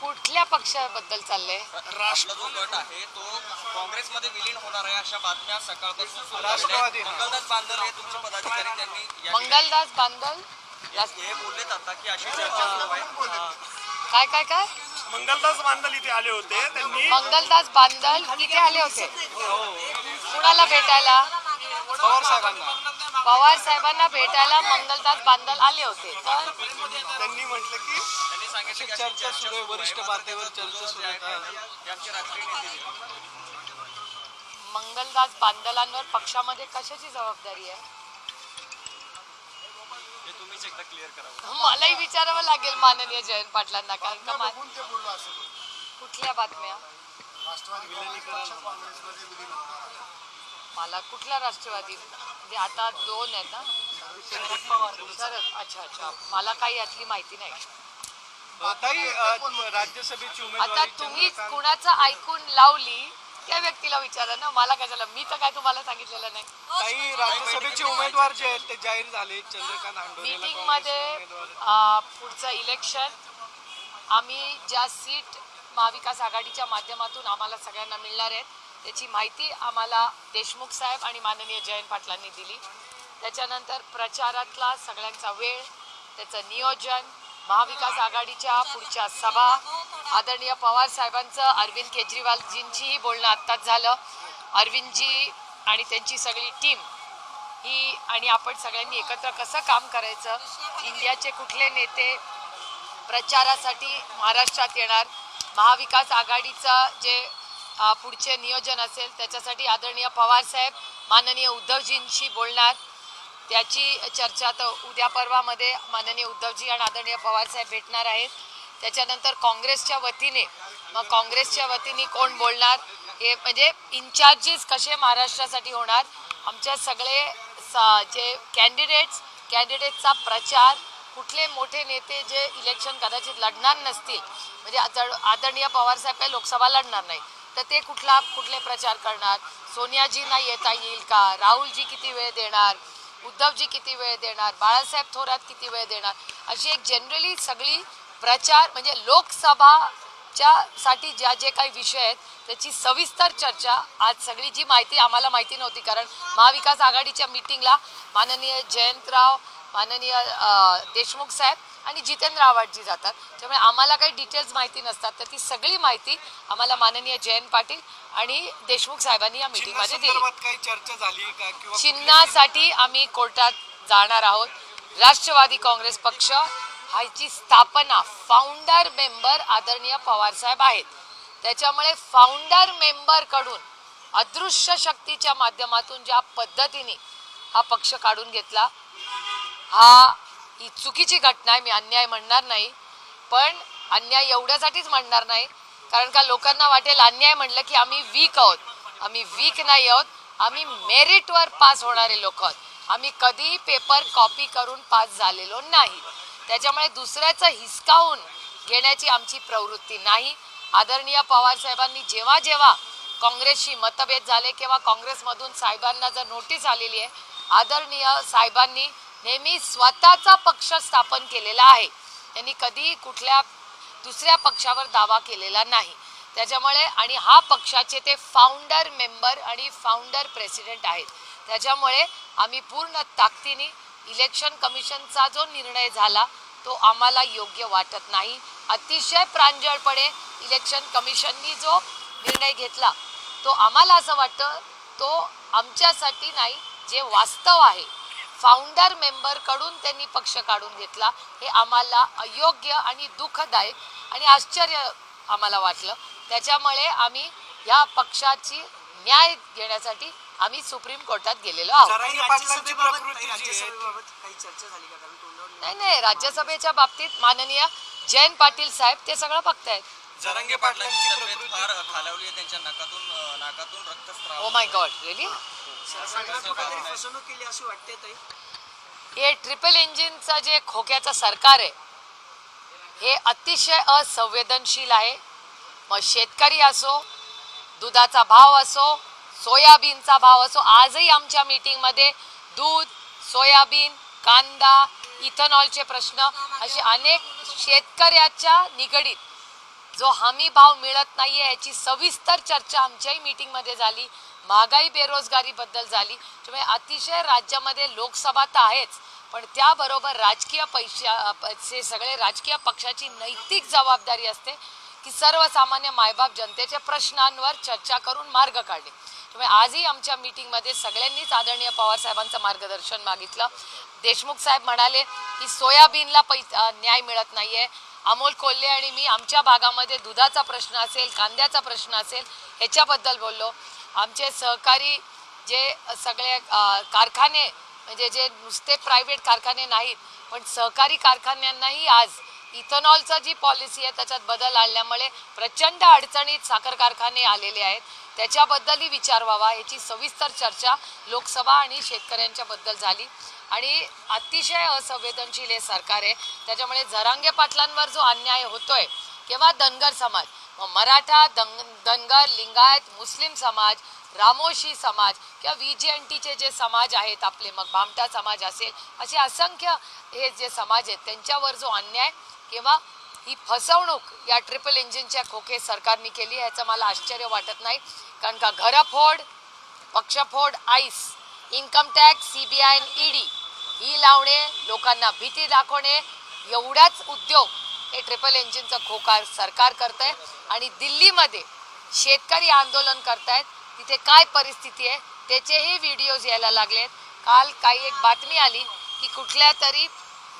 कुठल्या पक्षाबद्दल चाललंय? जो गट आहे तो काँग्रेसमध्ये विलीन होणार आहे अशा बातम्या सकाळपासून राष्ट्रवादी. हा. मंगलदास बांधल हे तुमचे पदाधिकारी त्यांनी या मंगलदास बांदल? हे बोललेत आता की अशी चर्चा सुरू आहे. काय काय काय? मंगलदास बांधल इथे आले होते. त्यांनी मंगलदास बांदल इथे आले होते. कुणाला भेटायला? पवार साहेबांना. पवार साहेबांना भेटायला मंगलदास बांदल आले होते. तर त्यांनी म्हटलं की त्यांनी सांगितलं की अशी चर्चा सुरू आहे, वरिष्ठ. पातळीवर चर्चा सुरू आहे. मंगलदास बांदलांवर पक्षामध्ये कशाची जबाबदारी आहे? हे मलाही विचारावं लागेल माननीय जयंत पाटलांना कारण का मा- कुठल्या बातम्या? मला कुठला राष्ट्रवादी? म्हणजे आता दोन आहेत ना. शरद अच्छा अच्छा. मला काही यातली माहिती नाही. ताई अ, राज्यसभेची आता तुम्ही कुणाचं ऐकून लावली त्या व्यक्तीला विचारा ना. मला कशाला मी तर काय तुम्हाला सांगितलेलं नाही. ताई राज्यसभेचे उमेदवार जे आहेत ते जाहीर झाले. चंद्रकांत मीटिंगमध्ये पुढचं इलेक्शन आम्ही ज्या सीट महाविकास आघाडीच्या माध्यमातून आम्हाला सगळ्यांना मिळणार आहेत. त्याची माहिती आम्हाला देशमुख साहेब आणि माननीय जयंत पाटलांनी दिली. त्याच्यानंतर प्रचारातला सगळ्यांचा वेळ त्याचं नियोजन महाविकास आघाडीच्या पुढच्या सभा आदरणीय पवार साहेबांचं अरविंद केजरीवालजींचीही बोलणं आत्ताच झालं. अरविंदजी आणि त्यांची सगळी टीम ही आणि आपण सगळ्यांनी एकत्र कसं काम करायचं? इंडियाचे कुठले नेते प्रचारासाठी महाराष्ट्रात येणार? महाविकास आघाडीचं जे पुढचे नियोजन असेल त्याच्यासाठी आदरणीय पवार साहेब माननीय उद्धवजींशी बोलणार. त्याची चर्चा तर उद्या परवामध्ये माननीय उद्धवजी आणि आदरणीय पवार साहेब भेटणार आहेत. त्याच्यानंतर काँग्रेसच्या वतीने मग काँग्रेसच्या वतीने कोण बोलणार? हे म्हणजे इन्चार्जेस कसे महाराष्ट्रासाठी होणार? आमच्या सगळे सा जे कॅन्डिडेट्स कॅन्डिडेटचा प्रचार कुठले मोठे नेते जे इलेक्शन कदाचित लढणार नसतील म्हणजे आदर- आदरणीय पवारसाहेब काही लोकसभा लढणार नाही. तर ते कुठला कुठले प्रचार करणार? सोनियाजींना येता येईल का? राहुलजी किती वेळ देणार? उद्धवजी किती वेळ देणार? बाळासाहेब थोरात किती वेळ देणार? अशी एक जनरली सगळी प्रचार म्हणजे लोकसभाच्या साठी ज्या जे काही विषय आहेत त्याची सविस्तर चर्चा आज सगळी जी माहिती आम्हाला माहिती नव्हती कारण महाविकास आघाडीच्या मिटिंगला माननीय जयंतराव माननीय देशमुख साहेब आणि जितेंद्र आव्हाडजी जातात. त्यामुळे आम्हाला काही डिटेल्स माहिती नसतात तर ती सगळी माहिती आम्हाला माननीय जयंत पाटील आणि देशमुख साहेबांनी या मिटिंगमध्ये दिली. चर्चा झाली का चिन्हासाठी आम्ही कोर्टात जाणार आहोत. राष्ट्रवादी काँग्रेस पक्ष ह्याची स्थापना फाउंडर मेंबर आदरणीय पवार साहेब आहेत. त्याच्यामुळे फाउंडर मेंबरकडून अदृश्य शक्तीच्या माध्यमातून ज्या पद्धतीने हा पक्ष काढून घेतला हा ही चुकीची घटना आहे मी अन्याय म्हणणार नाही पण अन्याय एवढ्यासाठीच म्हणणार नाही कारण का लोकांना वाटेल अन्याय म्हणलं की आम्ही वीक आहोत. आम्ही वीक नाही आहोत आम्ही मेरिटवर पास होणारे लोक आहोत. आम्ही कधी पेपर कॉपी करून पास झालेलो नाही. त्याच्यामुळे दुसऱ्याचं हिसकावून घेण्याची आमची प्रवृत्ती नाही. आदरणीय पवार साहेबांनी जेव्हा जेव्हा काँग्रेसशी मतभेद झाले किंवा काँग्रेसमधून साहेबांना जर नोटीस आलेली आहे आदरणीय साहेबांनी नेहमी स्वतःचा पक्ष स्थापन केलेला आहे. त्यांनी कधीही कुठल्या दुसऱ्या पक्षावर दावा केलेला नाही. त्याच्यामुळे आणि हा पक्षाचे ते फाउंडर मेंबर आणि फाउंडर प्रेसिडेंट आहेत. त्याच्यामुळे आम्ही पूर्ण ताकदीने इलेक्शन कमिशनचा जो निर्णय झाला तो आम्हाला योग्य वाटत नाही. अतिशय प्रांजळपणे इलेक्शन कमिशननी जो निर्णय घेतला तो आम्हाला असं वाटतं तो आमच्यासाठी नाही जे वास्तव आहे. फाउंडर मेंबरकडून त्यांनी पक्ष काढून घेतला. हे आम्हाला अयोग्य आणि दुःखदायक आणि आश्चर्य आम्हाला वाटलं. त्याच्यामुळे आम्ही या पक्षाची न्याय घेण्यासाठी आम्ही सुप्रीम कोर्टात गेलेलो आहोत. नाही. नाही राज्यसभेच्या बाबतीत माननीय जयंत पाटील साहेब ते सगळं बघतायत. जरांगे पाटलांची तब्येत फार खालावली आहे त्यांच्या नाकातून नाकातून रक्तस्राव ओ माय गॉड रिअली फसवणूक केली अशी वाटते ताई? हे ट्रिपल इंजिनचं जे खोक्याचं सरकार आहे हे अतिशय असंवेदनशील आहे. मग शेतकरी असो दुधाचा भाव असो सोयाबीनचा भाव असो आजही आमच्या मीटिंगमध्ये दूध सोयाबीन कांदा इथेनॉलचे प्रश्न असे अनेक शेतकऱ्याच्या निगडीत जो हमी भाव मिळत नाहीये याची सविस्तर चर्चा आमच्याही मीटिंगमध्ये झाली. महागाई बेरोजगारीबद्दल झाली त्यामुळे अतिशय राज्यामध्ये लोकसभा तर आहेच पण त्याबरोबर राजकीय पैशाचे पैसे सगळे राजकीय पक्षाची नैतिक जबाबदारी असते की सर्वसामान्य मायबाप जनतेच्या प्रश्नांवर चर्चा करून मार्ग काढले त्यामुळे आजही आमच्या मीटिंगमध्ये सगळ्यांनीच आदरणीय पवार साहेबांचं मार्गदर्शन मागितलं. देशमुख साहेब म्हणाले की सोयाबीनला पै न्याय मिळत नाही आहे अमोल कोल्हे आणि मी आमच्या भागामध्ये दुधाचा प्रश्न असेल कांद्याचा प्रश्न असेल ह्याच्याबद्दल बोललो. आमचे सहकारी जे सगळे कारखाने म्हणजे जे नुसते प्रायव्हेट कारखाने नाहीत पण सहकारी कारखान्यांनाही आज इथेनॉलचं जी पॉलिसी आहे त्याच्यात बदल आणल्यामुळे प्रचंड अडचणीत साखर कारखाने आलेले आहेत. त्याच्याबद्दलही विचार व्हावा याची सविस्तर चर्चा लोकसभा आणि शेतकऱ्यांच्या बद्दल झाली. आणि अतिशय असंवेदनशील हे सरकार आहे. त्याच्यामुळे जरांगे पाटलांवर जो अन्याय होतोय किंवा धनगर समाज मराठा दंग धनगर लिंगायत मुस्लिम समाज रामोशी समाज किंवा व्ही जी एन टीचे जे समाज आहेत आपले मग भामटा समाज असेल असे असंख्य हे जे समाज आहेत त्यांच्यावर जो अन्याय किंवा ही फसवणूक या ट्रिपल इंजिनच्या खोके सरकारने केली ह्याचं मला आश्चर्य वाटत नाही. कारण का घरफोड पक्षफोड ice income tax C B I ED ही लावणे लोकांना भीती दाखवणे एवढाच उद्योग हे ट्रिपल इंजिनचा खोकार सरकार करतंय आणि दिल्लीमध्ये शेतकरी आंदोलन करतायत. तिथे काय परिस्थिती आहे त्याचेही व्हिडिओज यायला लागलेत. काल काही एक बातमी आली की कुठल्या तरी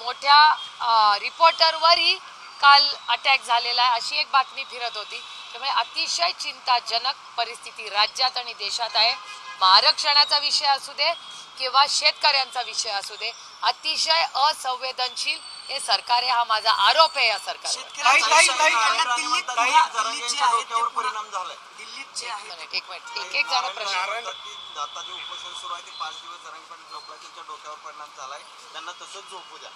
मोठ्या रिपोर्टरवरही काल अटॅक झालेला आहे अशी एक बातमी फिरत होती. त्यामुळे अतिशय चिंताजनक परिस्थिती राज्यात आणि देशात आहे. मग आरक्षणाचा विषय असू दे किंवा शेतकऱ्यांचा विषय असू दे अतिशय असंवेदनशील हे सरकार आहे हा माझा आरोप आहे या एक आहे मिनिट एक मिनिट. एक एक जण प्रश्न. म्हणतात की आता जे उपोषण सुरू आहे ते पाच दिवस जरांगे पाटील झोपला त्यांच्या डोक्यावर परिणाम झालाय. त्यांना तसंच झोपू द्या.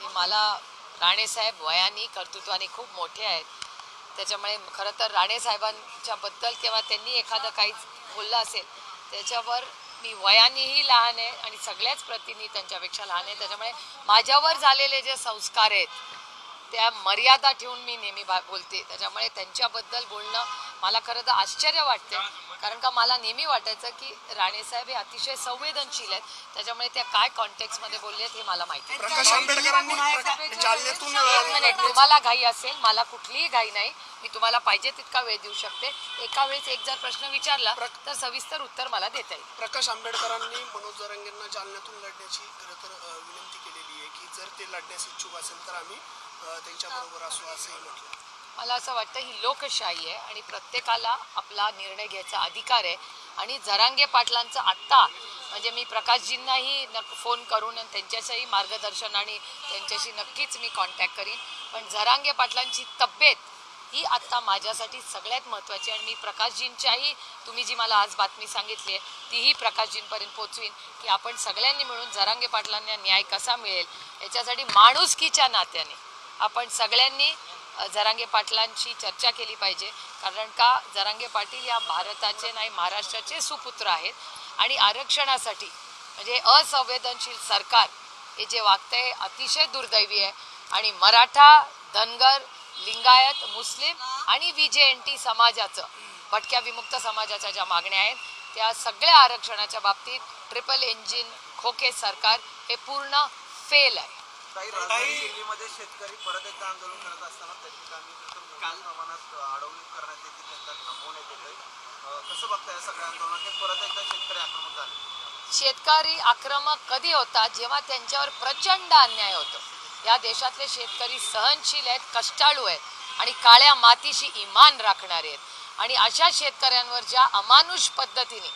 हे मला राणेसाहेब वयाने कर्तृत्वाने खूप मोठे आहेत. त्याच्यामुळे खरं तर राणेसाहेबांच्या बद्दल किंवा त्यांनी एखादं काही बोललं असेल त्याच्यावर मी वयानेही लहान आहे आणि सगळ्याच प्रतींनी त्यांच्यापेक्षा लहान आहे. त्याच्यामुळे माझ्यावर झालेले जे संस्कार आहेत त्या मर्यादा ठेवून मी नेहमी बा- बोलते. त्याच्यामुळे त्यांच्याबद्दल बोलणं मला खरं तर आश्चर्य वाटते कारण का मला नेहमी वाटायचं की राणेसाहेब हे अतिशय संवेदनशील आहेत. त्याच्यामुळे त्या काय कॉन्टेक्स्टमध्ये बोलले आहेत हे मला माहिती आहे. प्रकाश आंबेडकरांनी प्र- जालन्यातून एक मिनिट तुम्हाला घाई असेल मला कुठलीही घाई नाही. मी तुम्हाला पाहिजे तितका वेळ देऊ शकते. एका वेळेस एक जर प्रश्न विचारला तर सविस्तर उत्तर मला देता येईल. प्रकाश आंबेडकरांनी मनोज जरांगेंना जालन्यातून लढण्याची खरं तर विनंती केलेली आहे की जर ते लढण्यास इच्छुक असेल तर आम्ही त्यांच्याबरोबर असू असंही म्हटलं. मला असं वाटतं ही लोकशाही आहे आणि प्रत्येकाला आपला निर्णय घ्यायचा अधिकार आहे. आणि जरांगे पाटलांचं आत्ता म्हणजे मी प्रकाशजींनाही नक फोन करून आणि त्यांच्याचंही मार्गदर्शन आणि त्यांच्याशी नक्कीच मी कॉन्टॅक्ट करीन. पण जरांगे पाटलांची तब्येत ही आत्ता माझ्यासाठी सगळ्यात महत्त्वाची आणि मी प्रकाशजींच्याही तुम्ही जी मला आज बातमी सांगितली आहे तीही प्रकाशजींपर्यंत पोचवीन की आपण सगळ्यांनी मिळून जरांगे पाटलांना न्याय कसा मिळेल याच्यासाठी माणुसकीच्या नात्याने आपण सगळ्यांनी जरांगे पाटलांची चर्चा केली पाहिजे. कारण का जरांगे पाटील या भारताचे नाही महाराष्ट्राचे सुपुत्र आहेत. आणि आरक्षणासाठी म्हणजे असंवेदनशील सरकार हे जे वागतंय अतिशय दुर्दैवी आहे. आणि मराठा धनगर लिंगायत मुस्लिम आणि व्ही जे एन टी समाजाचं भटक्या विमुक्त समाजाच्या ज्या मागण्या आहेत त्या सगळ्या आरक्षणाच्या बाबतीत ट्रिपल इंजिन खोके सरकार हे पूर्ण फेल आहे. काही राजधानी दिल्लीमध्ये शेतकरी परत एकदा आंदोलन करत असताना ठिकाणी काल प्रमाणात अडवणूक करण्यात येते त्यांना थांबवण्यात येते. कसं बघताय या सगळ्या आंदोलनात? परत एकदा शेतकरी आक्रमक झाले. शेतकरी आक्रमक कधी होतात जेव्हा त्यांच्यावर प्रचंड अन्याय होतो. या देशातले शेतकरी सहनशील आहेत कष्टाळू आहेत आणि काळ्या मातीशी इमान राखणारे आहेत. आणि अशा शेतकऱ्यांवर ज्या अमानुष पद्धतीने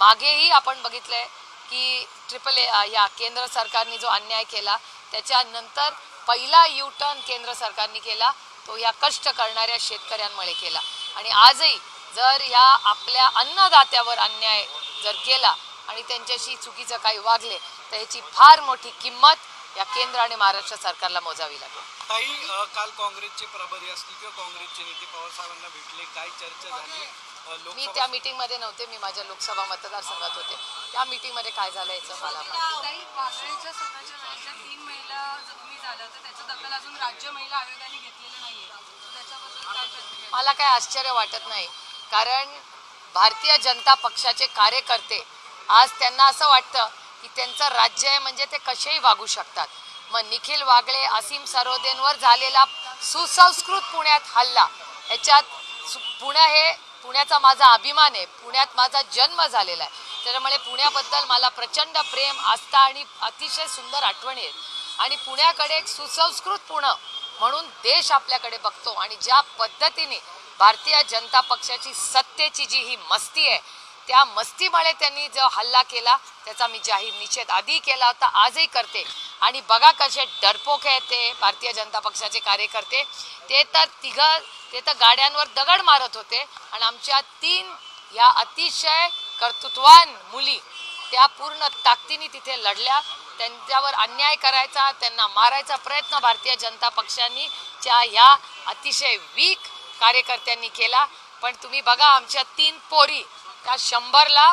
मागेही आपण बघितलंय की ट्रिपल या केंद्र सरकारने जो अन्याय केला त्याच्यानंतर पहिला यू टर्न केंद्र सरकारने केला तो या कष्ट करणाऱ्या शेतकऱ्यांमुळे केला. आणि आजही जर या आपल्या अन्नदात्यावर अन्याय जर केला आणि त्यांच्याशी चुकीचं काही वागले तर याची फार मोठी किंमत या केंद्र आणि महाराष्ट्र सरकारला मोजावी लागेल. काही काल काँग्रेसचे प्रभारी असतील किंवा काँग्रेसचे नेते पवारसाहेबांना भेटले काय चर्चा झाली? मी त्या मीटिंगमध्ये नव्हते मी माझ्या लोकसभा मतदारसंघात होते. त्या मीटिंगमध्ये काय झालं याचं मला तीन महिला जखमी झाल्या तर त्याचं दखल अजून राज्य महिला आयोगाने घेतलेलं नाहीये. मला काय आश्चर्य वाटत नाही. कारण भारतीय जनता पक्षाचे कार्यकर्ते आज त्यांना असं वाटतं की त्यांचं राज्य आहे म्हणजे ते कसेही वागू शकतात. मग निखिल वागळे असीम सरोदेंवर झालेला सुसंस्कृत पुण्यात हल्ला. ह्याच्यात पुणे हे पुण्याचा माझा अभिमान आहे. पुण्यात माझा जन्म झालेला आहे. त्याच्यामुळे पुण्याबद्दल मला प्रचंड प्रेम आस्था आणि अतिशय सुंदर आठवणी आहेत. आणि पुण्याकडे एक सुसंस्कृत पुणे म्हणून देश आपल्याकडे बघतो आणि ज्या पद्धतीने भारतीय जनता पक्षाची सत्तेची जी ही मस्ती आहे त्या मस्तीमुळे त्यांनी जो हल्ला केला त्याचा मी जाहीर निषेध आधी केला होता आजही करते. आणि बघा कसे डरपोक आहेत ते भारतीय जनता पक्षाचे कार्यकर्ते. ते तर तिघ ते तर गाड्यांवर दगड मारत होते. आणि आमच्या तीन या अतिशय कर्तृत्वान मुली त्या पूर्ण ताकदीने तिथे लढल्या. त्यांच्यावर अन्याय करायचा त्यांना मारायचा प्रयत्न भारतीय जनता पक्षांनी च्या ह्या अतिशय वीक कार्यकर्त्यांनी केला. पण तुम्ही बघा आमच्या तीन पोरी त्या शंभरला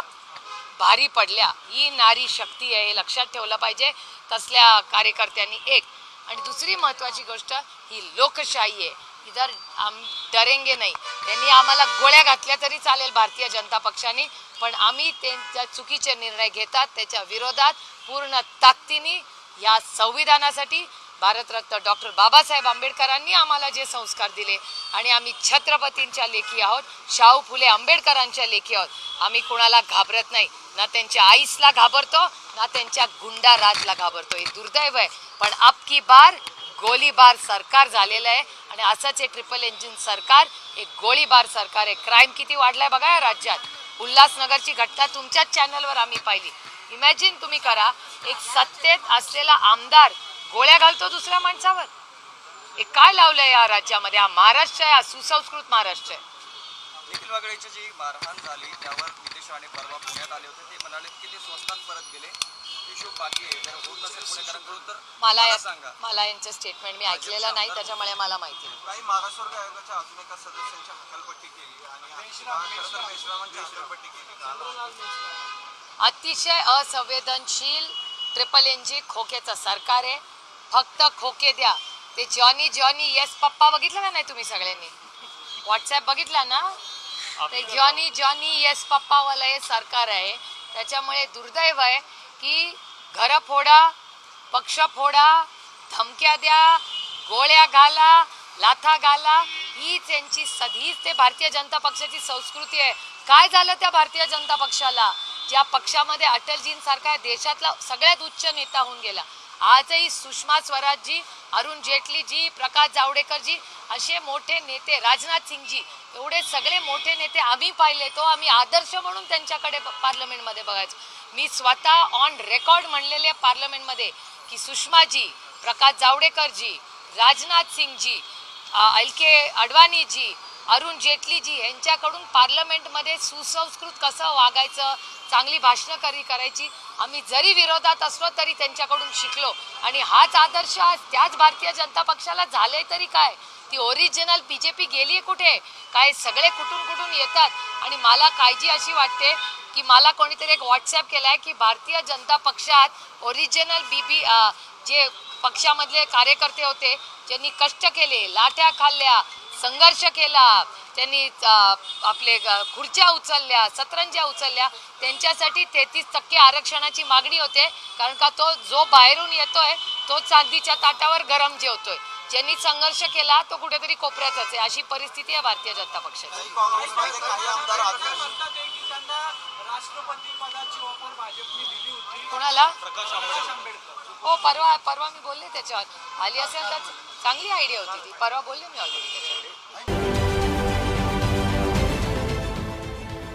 भारी पडल्या. ही नारी शक्ती आहे हे लक्षात ठेवलं पाहिजे. तसल्या कार्यकर्त्यांनी एक. आणि दुसरी महत्त्वाची गोष्ट ही लोकशाही आहे. इधर आम डरेंगे नाही. त्यांनी आम्हाला गोळ्या घातल्या तरी चालेल भारतीय जनता पक्षाने. पण आम्ही त्यांच्या चुकीचे निर्णय घेतात त्याच्या विरोधात पूर्ण ताकदीने या संविधानासाठी भारतरत्न डॉक्टर बाबासाहेब आंबेडकरांनी आम्हाला जे संस्कार दिले आणि आम्ही छत्रपतींच्या लेखी आहोत शाहू फुले आंबेडकरांच्या लेखी आहोत. आम्ही कोणाला घाबरत नाही. ना त्यांच्या आईसला घाबरतो ना त्यांच्या गुंडा राजला घाबरतो. हे दुर्दैव आहे. पण आपकी बार गोळीबार सरकार झालेलं आहे आणि असंच हे ट्रिपल इंजिन सरकार एक गोळीबार सरकार आहे क्राईम किती वाढलाय बघा या राज्यात. उल्हासनगरची घटना तुमच्याच चॅनलवर आम्ही पाहिली. इमॅजिन तुम्ही करा एक सत्तेत असलेला आमदार गोळ्या घालतो दुसऱ्या माणसावर. हे काय लावलंय या राज्यामध्ये? हा महाराष्ट्र आहे हा सुसंस्कृत महाराष्ट्र आहे. निखिल वागळेची जी मारहाण झाली त्यावर नितेश राणे परवा पुण्यात आले होते. ते म्हणाले की ते स्वस्तात परत गेले. हिशोब बाकी आहे. जर होत नसेल पुणेकरांकडून तर मला या- सांगा. मला यांचं स्टेटमेंट मी ऐकलेलं नाही त्याच्यामुळे मला माहिती नाही. काही मागासवर्ग आयोगाच्या अजून एका सदस्यांची हकालपट्टी केली आणि खरं तर मेश्रामांची हकालपट्टी केली. काल अतिशय असंवेदनशील ट्रिपल एनजी खोकेचं सरकार आहे. फक्त खोके द्या. ते जॉनी जॉनी येस पप्पा बघितलं का नाही तुम्ही सगळ्यांनी? व्हॉट्सॲप बघितला ना? ते जॉनी जॉनी येस पप्पावालं हे सरकार आहे. त्याच्यामुळे दुर्दैव आहे की घरं फोडा पक्ष फोडा धमक्या द्या गोळ्या घाला लाथा घाला. हीच यांची सधीच ते भारतीय जनता पक्षाची संस्कृती आहे. काय झालं त्या भारतीय जनता पक्षाला? ज्या पक्षामध्ये अटलजींसारखा देशातला सगळ्यात उच्च नेता होऊन गेला. आजही सुषमा स्वराजजी अरुण जेटलीजी प्रकाश जावडेकरजी असे मोठे नेते राजनाथ सिंगजी एवढे सगळे मोठे नेते आम्ही पाहिले. तो आम्ही आदर्श म्हणून त्यांच्याकडे पार्लमेंटमध्ये बघायचो. मी स्वतः ऑन रेकॉर्ड म्हणलेले पार्लमेंटमध्ये की सुषमाजी प्रकाश जावडेकरजी राजनाथ सिंगजी एल के अडवाणीजी अरुण जेटलीजी यांच्याकडून पार्लमेंटमध्ये सुसंस्कृत कसं वागायचं चांगली भाषणं करी करायची आम्ही जरी विरोधात असलो तरी त्यांच्याकडून शिकलो. आणि हाच आदर्श आज त्याच भारतीय जनता पक्षाला झाले तरी काय? ती ओरिजिनल बी जे पी गेली कुठे? काय सगळे कुठून कुठून येतात? आणि मला काळजी अशी वाटते की मला कोणीतरी एक व्हॉट्सॲप केला आहे की भारतीय जनता पक्षात ओरिजिनल बी बी जे पक्षामधले कार्यकर्ते होते ज्यांनी कष्ट केले लाट्या खाल्ल्या संघर्ष केला. त्यांनी आपले खुर्च्या उचलल्या सतरंज्या उचलल्या. त्यांच्यासाठी तेहतीस टक्के आरक्षणाची मागणी होते. कारण का तो जो बाहेरून येतोय तो चांदीच्या ताटावर गरम जेवतोय. ज्यांनी संघर्ष केला तो कुठेतरी कोपऱ्यातच आहे. अशी परिस्थिती आहे भारतीय जनता पक्षाची. कोणाला? प्रकाश आंबेडकर. हो परवा परवा मी बोलले त्याच्यावर. आली असेल तर चांगली आयडिया होती ती. परवा बोलले मी ऑलरेडी